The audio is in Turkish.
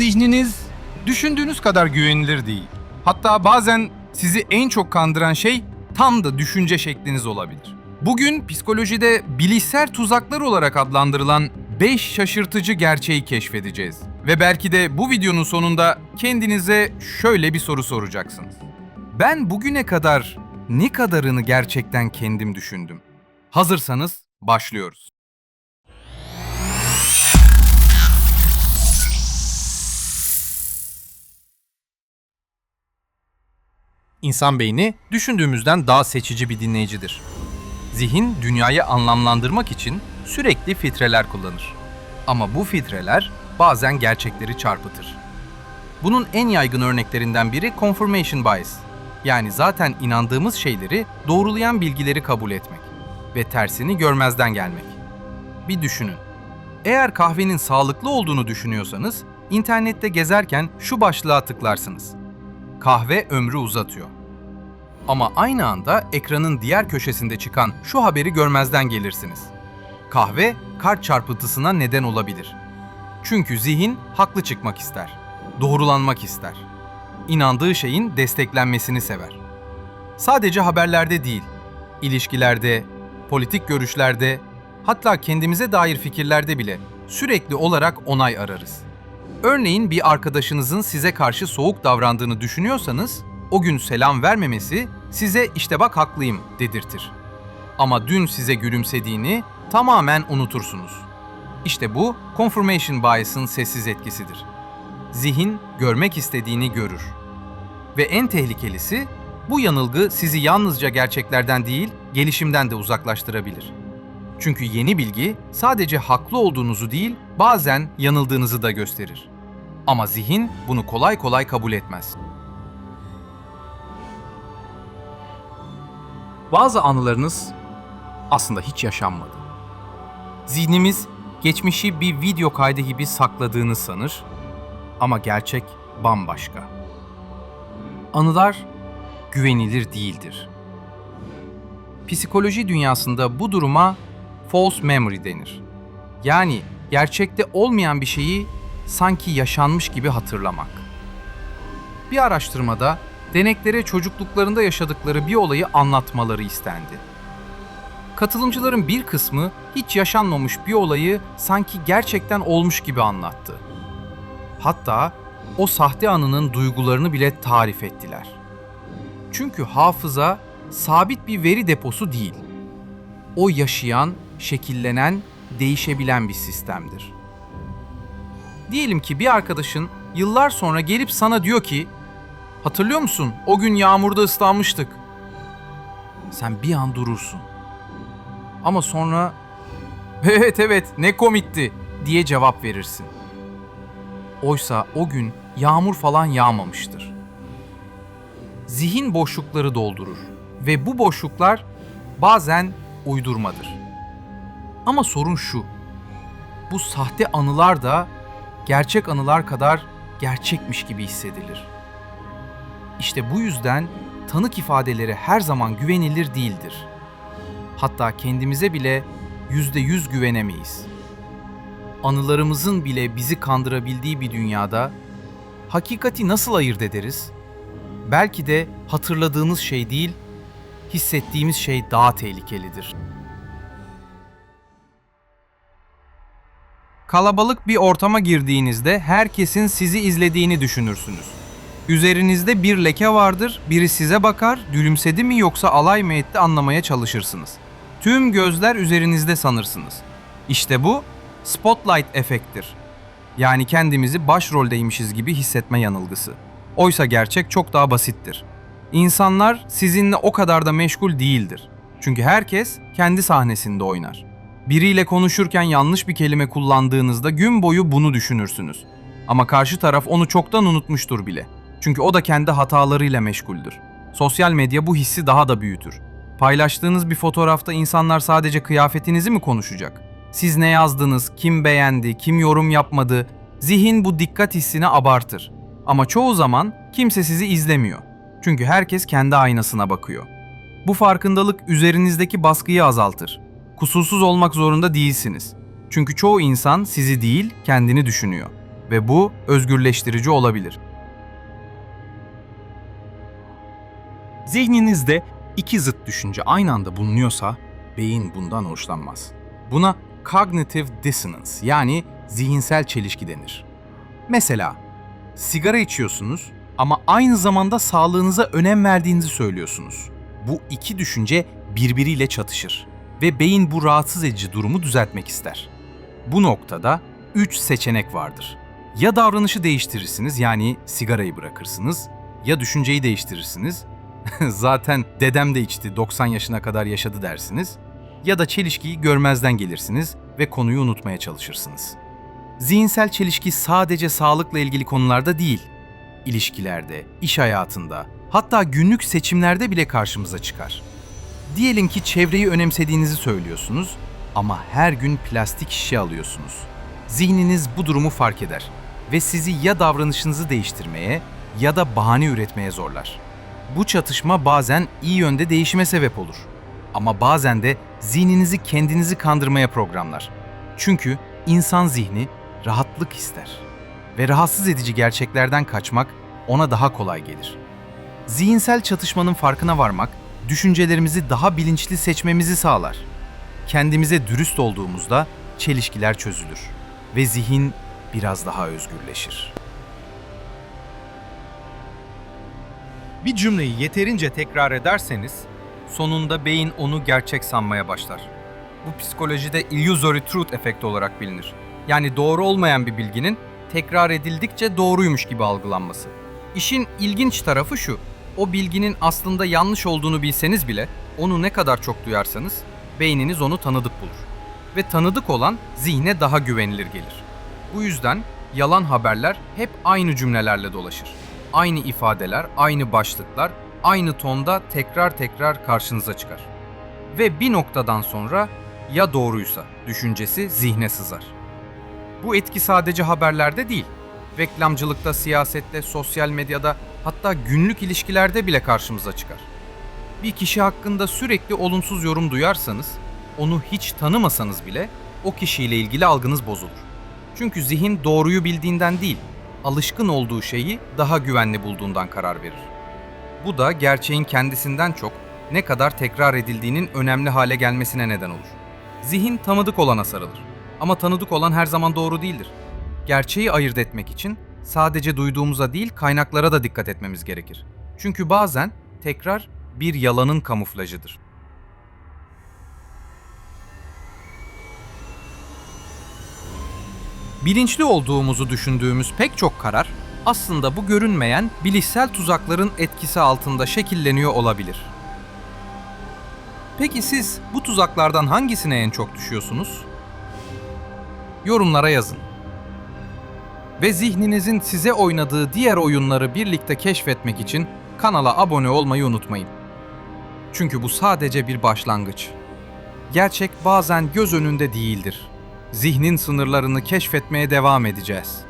Zihniniz düşündüğünüz kadar güvenilir değil. Hatta bazen sizi en çok kandıran şey tam da düşünce şekliniz olabilir. Bugün psikolojide bilişsel tuzaklar olarak adlandırılan 5 şaşırtıcı gerçeği keşfedeceğiz. Ve belki de bu videonun sonunda kendinize şöyle bir soru soracaksınız. Ben bugüne kadar ne kadarını gerçekten kendim düşündüm? Hazırsanız başlıyoruz. İnsan beyni düşündüğümüzden daha seçici bir dinleyicidir. Zihin dünyayı anlamlandırmak için sürekli filtreler kullanır. Ama bu filtreler bazen gerçekleri çarpıtır. Bunun en yaygın örneklerinden biri confirmation bias. Yani zaten inandığımız şeyleri doğrulayan bilgileri kabul etmek ve tersini görmezden gelmek. Bir düşünün. Eğer kahvenin sağlıklı olduğunu düşünüyorsanız, internette gezerken şu başlığa tıklarsınız kahve ömrü uzatıyor. Ama aynı anda ekranın diğer köşesinde çıkan şu haberi görmezden gelirsiniz. Kahve kalp çarpıntısına neden olabilir. Çünkü zihin haklı çıkmak ister. Doğrulanmak ister. İnandığı şeyin desteklenmesini sever. Sadece haberlerde değil, ilişkilerde, politik görüşlerde, hatta kendimize dair fikirlerde bile sürekli olarak onay ararız. Örneğin bir arkadaşınızın size karşı soğuk davrandığını düşünüyorsanız, o gün selam vermemesi size işte bak haklıyım dedirtir. Ama dün size gülümsediğini tamamen unutursunuz. İşte bu confirmation bias'ın sessiz etkisidir. Zihin görmek istediğini görür. Ve en tehlikelisi bu yanılgı sizi yalnızca gerçeklerden değil, gelişimden de uzaklaştırabilir. Çünkü yeni bilgi sadece haklı olduğunuzu değil, bazen yanıldığınızı da gösterir. Ama zihin bunu kolay kolay kabul etmez. Bazı anılarınız aslında hiç yaşanmadı. Zihnimiz geçmişi bir video kaydı gibi sakladığını sanır ama gerçek bambaşka. Anılar güvenilir değildir. Psikoloji dünyasında bu duruma false memory denir. Yani gerçekte olmayan bir şeyi sanki yaşanmış gibi hatırlamak. Bir araştırmada deneklere çocukluklarında yaşadıkları bir olayı anlatmaları istendi. Katılımcıların bir kısmı hiç yaşanmamış bir olayı sanki gerçekten olmuş gibi anlattı. Hatta o sahte anının duygularını bile tarif ettiler. Çünkü hafıza sabit bir veri deposu değil. O yaşayan, şekillenen, değişebilen bir sistemdir. Diyelim ki bir arkadaşın yıllar sonra gelip sana diyor ki Hatırlıyor musun? O gün yağmurda ıslanmıştık. Sen bir an durursun. Ama sonra evet evet ne komikti diye cevap verirsin. Oysa o gün yağmur falan yağmamıştır. Zihin boşlukları doldurur ve bu boşluklar bazen uydurmadır. Ama sorun şu. Bu sahte anılar da gerçek anılar kadar gerçekmiş gibi hissedilir. İşte bu yüzden tanık ifadeleri her zaman güvenilir değildir. Hatta kendimize bile yüzde yüz güvenemeyiz. Anılarımızın bile bizi kandırabildiği bir dünyada hakikati nasıl ayırt ederiz? Belki de hatırladığımız şey değil, hissettiğimiz şey daha tehlikelidir. Kalabalık bir ortama girdiğinizde herkesin sizi izlediğini düşünürsünüz. Üzerinizde bir leke vardır, biri size bakar, gülümsedi mi yoksa alay mı etti anlamaya çalışırsınız. Tüm gözler üzerinizde sanırsınız. İşte bu spotlight efekttir. Yani kendimizi başroldeymişiz gibi hissetme yanılgısı. Oysa gerçek çok daha basittir. İnsanlar sizinle o kadar da meşgul değildir. Çünkü herkes kendi sahnesinde oynar. Biriyle konuşurken yanlış bir kelime kullandığınızda gün boyu bunu düşünürsünüz. Ama karşı taraf onu çoktan unutmuştur bile. Çünkü o da kendi hatalarıyla meşguldür. Sosyal medya bu hissi daha da büyütür. Paylaştığınız bir fotoğrafta insanlar sadece kıyafetinizi mi konuşacak? Siz ne yazdınız, kim beğendi, kim yorum yapmadı? Zihin bu dikkat hissini abartır. Ama çoğu zaman kimse sizi izlemiyor. Çünkü herkes kendi aynasına bakıyor. Bu farkındalık üzerinizdeki baskıyı azaltır. Kusursuz olmak zorunda değilsiniz. Çünkü çoğu insan sizi değil, kendini düşünüyor. ve bu özgürleştirici olabilir. Zihninizde iki zıt düşünce aynı anda bulunuyorsa beyin bundan hoşlanmaz. Buna cognitive dissonance yani zihinsel çelişki denir. Mesela sigara içiyorsunuz ama aynı zamanda sağlığınıza önem verdiğinizi söylüyorsunuz. Bu iki düşünce birbiriyle çatışır ve beyin bu rahatsız edici durumu düzeltmek ister. Bu noktada üç seçenek vardır. Ya davranışı değiştirirsiniz yani sigarayı bırakırsınız ya düşünceyi değiştirirsiniz zaten dedem de içti 90 yaşına kadar yaşadı dersiniz ya da çelişkiyi görmezden gelirsiniz ve konuyu unutmaya çalışırsınız. Zihinsel çelişki sadece sağlıkla ilgili konularda değil, ilişkilerde, iş hayatında, hatta günlük seçimlerde bile karşımıza çıkar. Diyelim ki çevreyi önemsediğinizi söylüyorsunuz ama her gün plastik şişe alıyorsunuz. Zihniniz bu durumu fark eder ve sizi ya davranışınızı değiştirmeye ya da bahane üretmeye zorlar. Bu çatışma bazen iyi yönde değişime sebep olur. Ama bazen de zihninizi kendinizi kandırmaya programlar. Çünkü insan zihni rahatlık ister ve rahatsız edici gerçeklerden kaçmak ona daha kolay gelir. Zihinsel çatışmanın farkına varmak, düşüncelerimizi daha bilinçli seçmemizi sağlar. Kendimize dürüst olduğumuzda çelişkiler çözülür ve zihin biraz daha özgürleşir. Bir cümleyi yeterince tekrar ederseniz sonunda beyin onu gerçek sanmaya başlar. Bu psikolojide illusory truth efekti olarak bilinir. Yani doğru olmayan bir bilginin tekrar edildikçe doğruymuş gibi algılanması. İşin ilginç tarafı şu. O bilginin aslında yanlış olduğunu bilseniz bile onu ne kadar çok duyarsanız beyniniz onu tanıdık bulur. Ve tanıdık olan zihne daha güvenilir gelir. Bu yüzden yalan haberler hep aynı cümlelerle dolaşır. Aynı ifadeler, aynı başlıklar, aynı tonda tekrar tekrar karşınıza çıkar. Ve bir noktadan sonra ya doğruysa düşüncesi zihne sızar. Bu etki sadece haberlerde değil, reklamcılıkta, siyasette, sosyal medyada hatta günlük ilişkilerde bile karşımıza çıkar. Bir kişi hakkında sürekli olumsuz yorum duyarsanız, onu hiç tanımasanız bile o kişiyle ilgili algınız bozulur. Çünkü zihin doğruyu bildiğinden değil, alışkın olduğu şeyi daha güvenli bulduğundan karar verir. Bu da gerçeğin kendisinden çok ne kadar tekrar edildiğinin önemli hale gelmesine neden olur. Zihin tanıdık olana sarılır. Ama tanıdık olan her zaman doğru değildir. Gerçeği ayırt etmek için sadece duyduğumuza değil kaynaklara da dikkat etmemiz gerekir. Çünkü bazen tekrar bir yalanın kamuflajıdır. Bilinçli olduğumuzu düşündüğümüz pek çok karar aslında bu görünmeyen bilişsel tuzakların etkisi altında şekilleniyor olabilir. Peki siz bu tuzaklardan hangisine en çok düşüyorsunuz? Yorumlara yazın. Ve zihninizin size oynadığı diğer oyunları birlikte keşfetmek için kanala abone olmayı unutmayın. Çünkü bu sadece bir başlangıç. Gerçek bazen göz önünde değildir. Zihnin sınırlarını keşfetmeye devam edeceğiz.